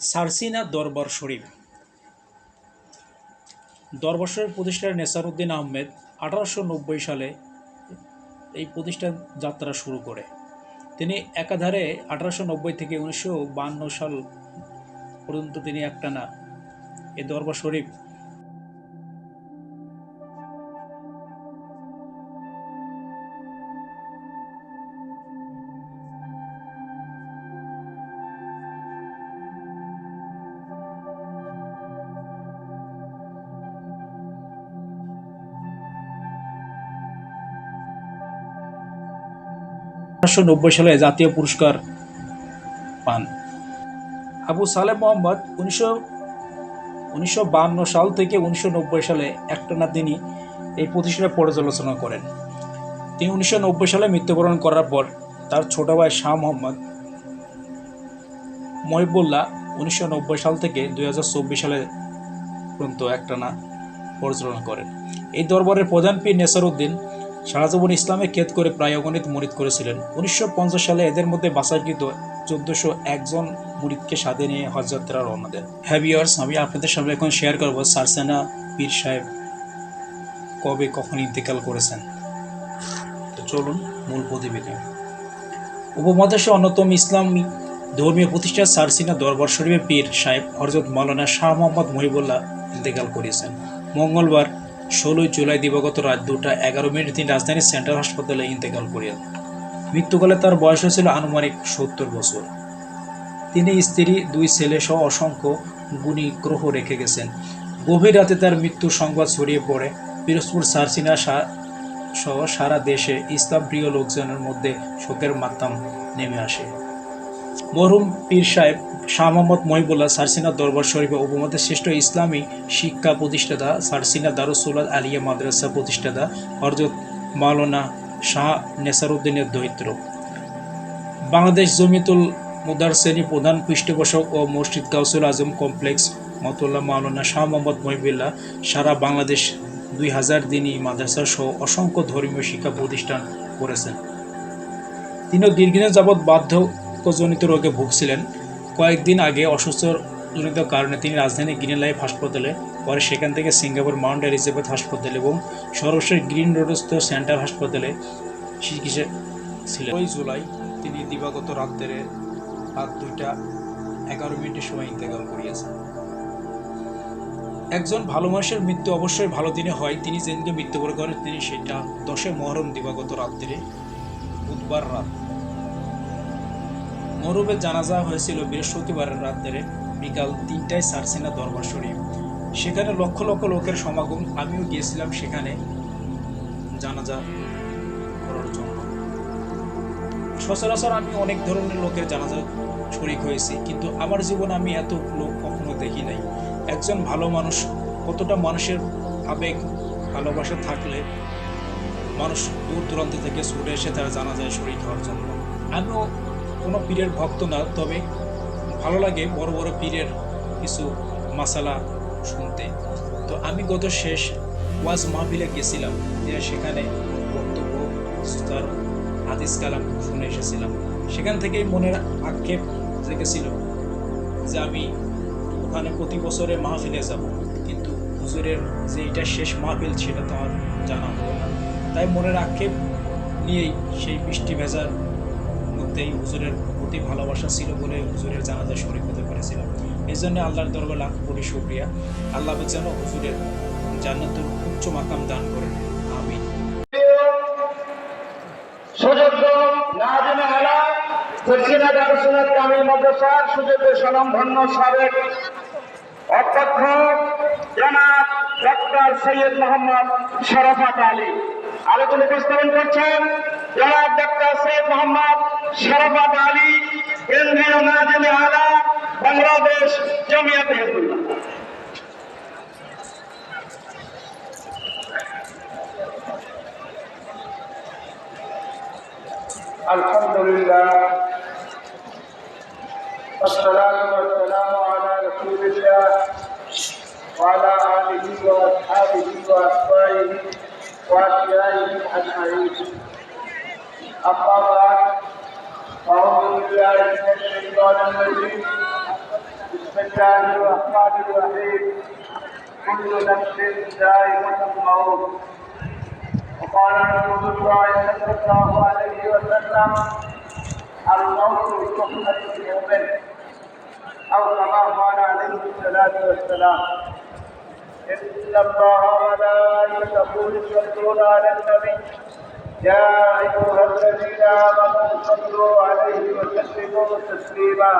সারসিনা দরবার শরীফ। দরবার শরীফ প্রতিষ্ঠার নেসারুদ্দিন আহমেদ আঠারোশো নব্বই সালে এই প্রতিষ্ঠান যাত্রা শুরু করে। তিনি একাধারে আঠারোশো নব্বই থেকে উনিশশো সাল পর্যন্ত তিনি একটানা এই দরবার শরীফ আঠারোশো নব্বই সালে জাতীয় পুরস্কার পান। আবু সালেম মোহাম্মদ উনিশশো উনিশশো সাল থেকে উনিশশো নব্বই সালে একটানা তিনি এই প্রতিষ্ঠানে পর্যালোচনা করেন। তিনি উনিশশো নব্বই সালে মৃত্যুবরণ করার পর তার ছোট ভাই শাহ মোহাম্মদ মহিবুল্লাহ উনিশশো নব্বই সাল থেকে দুই হাজার চব্বিশ সালে পর্যন্ত একটানা পরিচালনা করেন। এই দরবারের প্রধান পীর নেসারউদ্দিন সারাজীবন ইসলামে কেদ করে প্রায় অগণিত মুরিদ করেছিলেন। উনিশশো সালে এদের মধ্যে বাছাইকৃত চোদ্দশো একজন মুরিদকে সাথে নিয়ে হজ যাত্রা রওনা দেন। হ্যাভিয়ার্স আমি আপনাদের সামনে এখন শেয়ার করব সারসেনা পীর সাহেব কবে কখন ইন্তেকাল করেছেন। তো চলুন মূল প্রতিবেদন। উপমহাদেশে অন্যতম ইসলামী ধর্মীয় প্রতিষ্ঠান সারসিনা দরবার শরীফের পীর সাহেব হরজত মাওলানা শাহ মোহাম্মদ মহিবুল্লাহ ইন্তেকাল করেছেন মঙ্গলবার ষোলোই জুলাই দিবাগত রাত দুটা এগারো মিনিট তিনি রাজধানীর সেন্ট্রাল হাসপাতালে ইন্তেকাল করেন। মৃত্যুকালে তার বয়স হয়েছিল আনুমানিক সত্তর বছর। তিনি স্ত্রী, দুই ছেলে সহ অসংখ্য গুণী গ্রহ রেখে গেছেন। গভীর রাতে তার মৃত্যুর সংবাদ ছড়িয়ে পড়ে পিরোজপুর সারসিনা সহ সারা দেশে ইসলাম প্রিয় লোকজনের মধ্যে শোকের মাত্রাম নেমে আসে। মরহুম পীর সাহেব শাহ মোহাম্মদ মহিবুল্লাহ সারসিনা দরবার শরীফে উপমধ্যে শ্রেষ্ঠ ইসলামী শিক্ষা প্রতিষ্ঠাতা সারসিনা দারুসুল্লাহ আলিয়া মাদ্রাসা প্রতিষ্ঠাতা হরজত মাওলানা শাহ নেসারউদ্দিনের দরিদ্র বাংলাদেশ জমিতুল মুদারসেনী প্রধান পৃষ্ঠপোষক ও মসজিদ কাউসুল আজম কমপ্লেক্স মতুল্লাহ মাওলানা শাহ মোহাম্মদ মহিবুল্লাহ সারা বাংলাদেশ দুই হাজার দিনই মাদ্রাসা সহ অসংখ্য ধর্মীয় শিক্ষা প্রতিষ্ঠান করেছেন। তিনি দীর্ঘদিন যাবৎ বার্ধক্যজনিত রোগে ভুগছিলেন। কয়েকদিন আগে অসুস্থজনিত কারণে তিনি রাজধানী গ্রিন লাইফ হাসপাতালে, পরে সেখান থেকে সিঙ্গাপুর মাউন্ট এলিজাবেথ হাসপাতাল এবং সর্বশেষ গ্রিন রোডস্থ সেন্টার হাসপাতালে চিকিৎসা ছিলেন। ওই জুলাই তিনি দিবাগত রাত্রে রাত দুইটা এগারো মিনিটের সময় ইন্তেকাল করিয়াছেন। একজন ভালো মানুষের মৃত্যু অবশ্যই ভালো দিনে হয়। তিনি যেদিনকে মৃত্যুবরণ করেন, তিনি সেটা দশে মহরম দিবাগত রাত্রে বুধবার রাত মরুবের জানাজা হয়েছিল বৃহস্পতিবারের রাত্রে বিকাল তিনটায় সারসিনা দরবার শরীফ। সেখানে লক্ষ লক্ষ লোকের সমাগম। আমিও গিয়েছিলাম সেখানে জানাজা করার জন্য। সচরাচর আমি অনেক ধরনের লোকের জানাজা শরিক হয়েছি, কিন্তু আমার জীবনে আমি এত লোক কখনো দেখি নাই। একজন ভালো মানুষ, কতটা মানুষের আবেগ, ভালোবাসা থাকলে মানুষ দূর দূরান্ত থেকে ছুটে এসে তারা জানা যায় শরীর হওয়ার জন্য। আমিও কোনো পীরের ভক্ত না, তবে ভালো লাগে বড় বড় পীরের কিছু মাসালা শুনতে। তো আমি গত শেষ ওয়াজ মাহফিলে গেছিলাম সেখানে বক্তব্য তার হাদিস, কালাম শুনে এসেছিলাম। সেখান থেকেই মনের আক্ষেপ জেগেছিল যে আমি ওখানে প্রতি বছরে মাহফিলে যাব, কিন্তু হুজুরের যে এটা শেষ মাহফিল সেটা তো আমার জানা হলো না। তাই মনের আক্ষেপ নিয়েই সেই বৃষ্টি ভেজার মধ্যেই হুজুরের প্রতি ভালোবাসা ছিল বলে হুজুরের জানাজায় শরীর হতে পেরেছিলাম এই জন্য আল্লাহর দরবার লাখ কোটি শুক্রিয়া। আল্লাহ যেন হুজুরের জান্নাতুল উচ্চ মাকাম দান করেন। আলী। আলোচনা উপস্থাপন করছেন জনাব ডক্টর সৈয়দ মোহাম্মদ শরাফাত আলী কেন্দ্রীয় নাজিম আলা বাংলাদেশ জমিয়াত হিজবুল্লাহ الحمد لله والصلاة والسلام على رسول الله وعلى آله وأصحابه وأتباعه وأشيائه أجمعين أما بعد أعوذ بالله من الشيطان الرجيم. بسم الله الرحمن الرحيم. كل نفس ذائقة الموت وقال رسول الله صلى الله عليه وسلم الموت تحمل المؤمن أو كما قال عليه الصلاة إن الله وملائكته يصلون على النبي يا أيها الذين آمنوا صلوا عليه وسلموا تسليما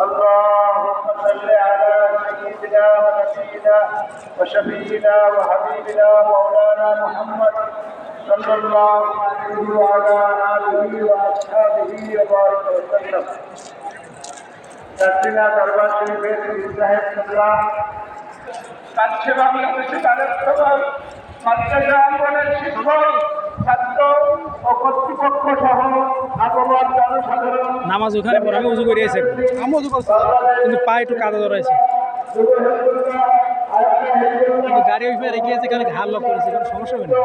اللهم صل على سيدنا ونبينا وشفينا وحبيبنا مولانا محمد صلى الله عليه وعلى آله وأصحابه وبارك وسلم দক্ষিণা দরবার শরীফের পীর সাহেব সাল্লাম কাছে বাংলাদেশে তাদের সবার মাদ্রাসা আন্দোলনের শিক্ষক ছাত্র ও কর্তৃপক্ষ সহ আগমন জনসাধারণ। নামাজ ওখানে পড়ে আমি উজু করে আমি উজু করছি। কিন্তু পায়ে একটু কাদা ধরাইছে। কিন্তু গাড়ি ওই রেখে আছে এখানে ঘাড় লক করেছে কোনো সমস্যা হবে না।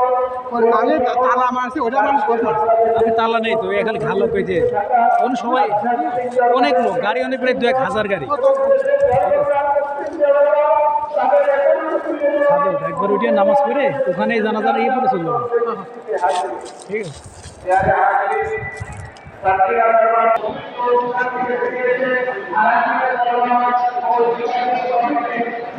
আমি তালা মারছি ওটা মানুষ করতে আমি তালা নেই তো এখানে ঘাড় লক করেছে কোনো সবাই অনেক লোক গাড়ি অনেক প্রায় দু এক হাজার গাড়ি। একবার উঠিয়ে নামাজ পড়ে ওখানে জানাজার ইয়ে পড়ে চলল। ঠিক আছে।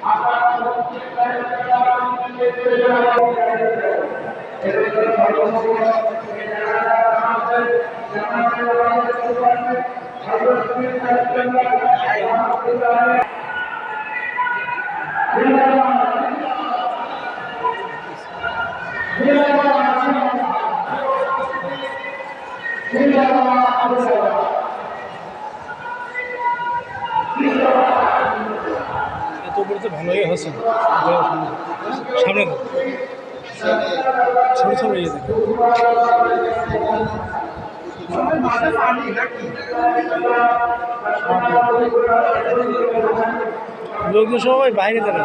অনুমতি দায়িত্ব আপনার কোনো কাজের এত উপরে তো ভালোই হচ্ছে সামনে দাও। ছোট ছোট ইয়ে দেখো লোকজন সবাই বাইরে দাঁড়া